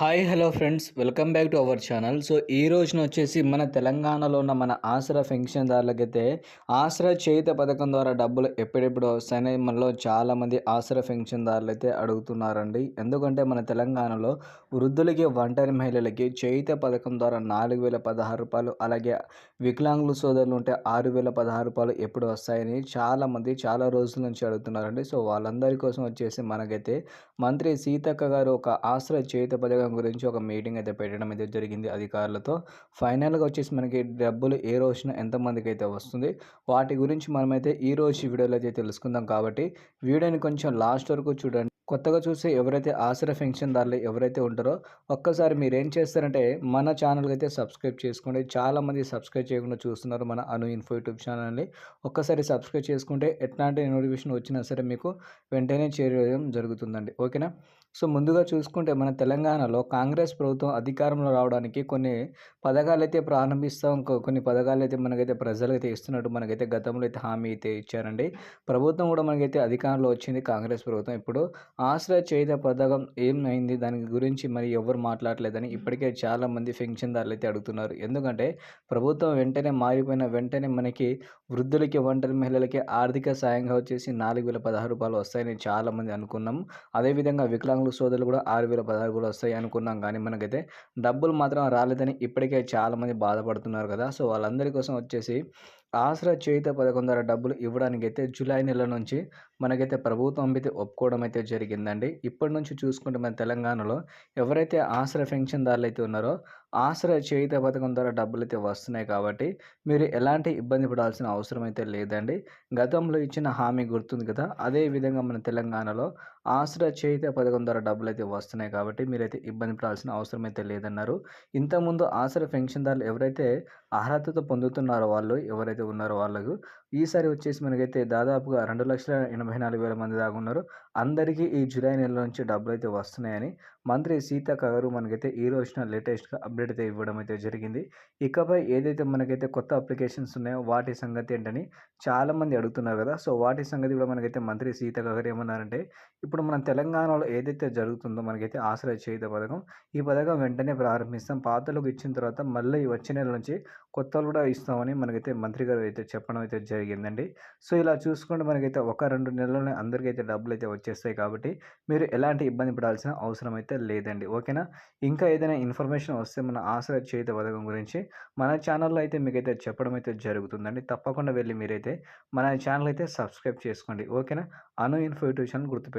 Hi hello friends. Welcome back to our channel. So ఈ రోజున వచ్చేసి మన తెలంగాణలో ఉన్న మన ఆసరా పెన్షన్దారులకైతే ఆసరా చేయుత పథకం ద్వారా డబ్బులు ఎప్పుడెప్పుడు వస్తాయని మనలో చాలామంది ఆసరా పెన్షన్దారులు అయితే అడుగుతున్నారండి. ఎందుకంటే మన తెలంగాణలో వృద్ధులకి ఒంటరి మహిళలకి చేయుత పథకం ద్వారా నాలుగు వేల పదహారు రూపాయలు అలాగే వికలాంగులు సోదరులు ఉంటే ఆరు వేల పదహారు రూపాయలు ఎప్పుడు వస్తాయని చాలామంది చాలా రోజుల నుంచి అడుగుతున్నారండి. సో వాళ్ళందరి కోసం వచ్చేసి మనకైతే మంత్రి సీతక్క గారు ఒక ఆసరా చేయుత పథకం గురించి ఒక మీటింగ్ అయితే పెట్టడం అయితే జరిగింది అధికారులతో. ఫైనల్గా వచ్చేసి మనకి డబ్బులు ఏ రోజున ఎంతమందికి అయితే వస్తుంది వాటి గురించి మనమైతే ఈ రోజు వీడియోలో అయితే తెలుసుకుందాం కాబట్టి వీడియోని కొంచెం లాస్ట్ వరకు చూడండి. కొత్తగా చూసే ఎవరైతే ఆసరా పెన్షన్దారులు ఎవరైతే ఉంటారో ఒక్కసారి మీరు ఏం చేస్తారంటే మన ఛానల్కి అయితే సబ్స్క్రైబ్ చేసుకోండి. చాలామంది సబ్స్క్రైబ్ చేయకుండా చూస్తున్నారు మన అను ఇన్ఫో యూట్యూబ్ ఛానల్ని. ఒక్కసారి సబ్స్క్రైబ్ చేసుకుంటే ఎట్లాంటి నోటిఫికేషన్ వచ్చినా సరే మీకు వెంటనే చేరడం జరుగుతుందండి. ఓకేనా? సో ముందుగా చూసుకుంటే మన తెలంగాణలో కాంగ్రెస్ ప్రభుత్వం అధికారంలో రావడానికి కొన్ని పథకాలు అయితే ప్రారంభిస్తాం కొన్ని పథకాలు అయితే మనకైతే ప్రజలకైతే ఇస్తున్నట్టు మనకైతే గతంలో అయితే హామీ అయితే ఇచ్చారండి. ప్రభుత్వం కూడా మనకైతే అధికారంలో వచ్చింది కాంగ్రెస్ ప్రభుత్వం. ఇప్పుడు ఆశ్రయ చేత పథకం ఏమైంది? దాని గురించి మరి ఎవరు మాట్లాడలేదని ఇప్పటికే చాలామంది పెన్షన్దారులు అయితే అడుగుతున్నారు. ఎందుకంటే ప్రభుత్వం వెంటనే మారిపోయిన వెంటనే మనకి వృద్ధులకి ఒంటరి మహిళలకి ఆర్థిక సాయంగా వచ్చేసి నాలుగు వేల పదహారు రూపాయలు వస్తాయని చాలామంది అనుకున్నాం. అదేవిధంగా వికలాంగుల సోదరులు కూడా ఆరు వేల పదహారు కూడా వస్తాయి అనుకున్నాం. కానీ మనకైతే డబ్బులు మాత్రం రాలేదని ఇప్పటికే చాలామంది బాధపడుతున్నారు కదా. సో వాళ్ళందరి కోసం వచ్చేసి ఆసరా చేయుత పథకం ద్వారా డబ్బులు ఇవ్వడానికి అయితే జూలై నెల నుంచి మనకైతే ప్రభుత్వం అయితే ఒప్పుకోవడం అయితే జరిగిందండి. ఇప్పటి నుంచి చూసుకుంటే మన తెలంగాణలో ఎవరైతే ఆసరా పెన్షన్దారులు అయితే ఉన్నారో ఆశ్రయ చేయుత పథకం ద్వారా డబ్బులు అయితే వస్తున్నాయి కాబట్టి మీరు ఎలాంటి ఇబ్బంది పడాల్సిన అవసరం అయితే లేదండి. గతంలో ఇచ్చిన హామీ గుర్తుంది కదా? అదే విధంగా మన తెలంగాణలో ఆశ్రయ చేయుత పథకం ద్వారా డబ్బులు అయితే వస్తున్నాయి కాబట్టి మీరైతే ఇబ్బంది పడాల్సిన అవసరం అయితే లేదన్నారు. ఇంతకుముందు ఆశ్రయ పెన్షన్దారులు ఎవరైతే అర్హతతో పొందుతున్నారో వాళ్ళు ఎవరైతే ఉన్నారో వాళ్ళకు ఈసారి వచ్చేసి మనకైతే దాదాపుగా రెండు లక్షల ఎనభై నాలుగు వేల మంది దాకా ఉన్నారు. అందరికీ ఈ జూలై నెల నుంచి డబ్బులు అయితే వస్తున్నాయని మంత్రి సీత కగరు మనకైతే ఈ రోజున లేటెస్ట్గా అప్డేట్ అయితే ఇవ్వడం అయితే జరిగింది. ఇకపై ఏదైతే మనకైతే కొత్త అప్లికేషన్స్ ఉన్నాయో వాటి సంగతి ఏంటని చాలామంది అడుగుతున్నారు కదా! సో వాటి సంగతి కూడా మనకైతే మంత్రి సీత గారు ఏమన్నారంటే ఇప్పుడు మన తెలంగాణలో ఏదైతే జరుగుతుందో మనకైతే ఆశ్రయ చేయుత పథకం ఈ పథకం వెంటనే ప్రారంభిస్తాం. పాతలకు ఇచ్చిన తర్వాత మళ్ళీ వచ్చే నెల నుంచి కొత్తలు కూడా ఇస్తామని మనకైతే మంత్రి గారు అయితే చెప్పడం అయితే జరిగిందండి. సో ఇలా చూసుకుంటే మనకైతే ఒక రెండు నెలల్లోనే అందరికైతే డబ్బులు అయితే వచ్చేస్తాయి కాబట్టి మీరు ఎలాంటి ఇబ్బంది పడాల్సిన అవసరం అయితే లేదండి. ఓకేనా? ఇంకా ఏదైనా ఇన్ఫర్మేషన్ వస్తే మన ఆశ్రయ చేయుత పథకం గురించి మన ఛానల్లో అయితే మీకైతే చెప్పడం అయితే జరుగుతుందండి. తప్పకుండా వెళ్ళి మీరైతే మన ఛానల్ అయితే సబ్స్క్రైబ్ చేసుకోండి. ఓకేనా? Anu info YouTube channel గుర్తుపెట్టి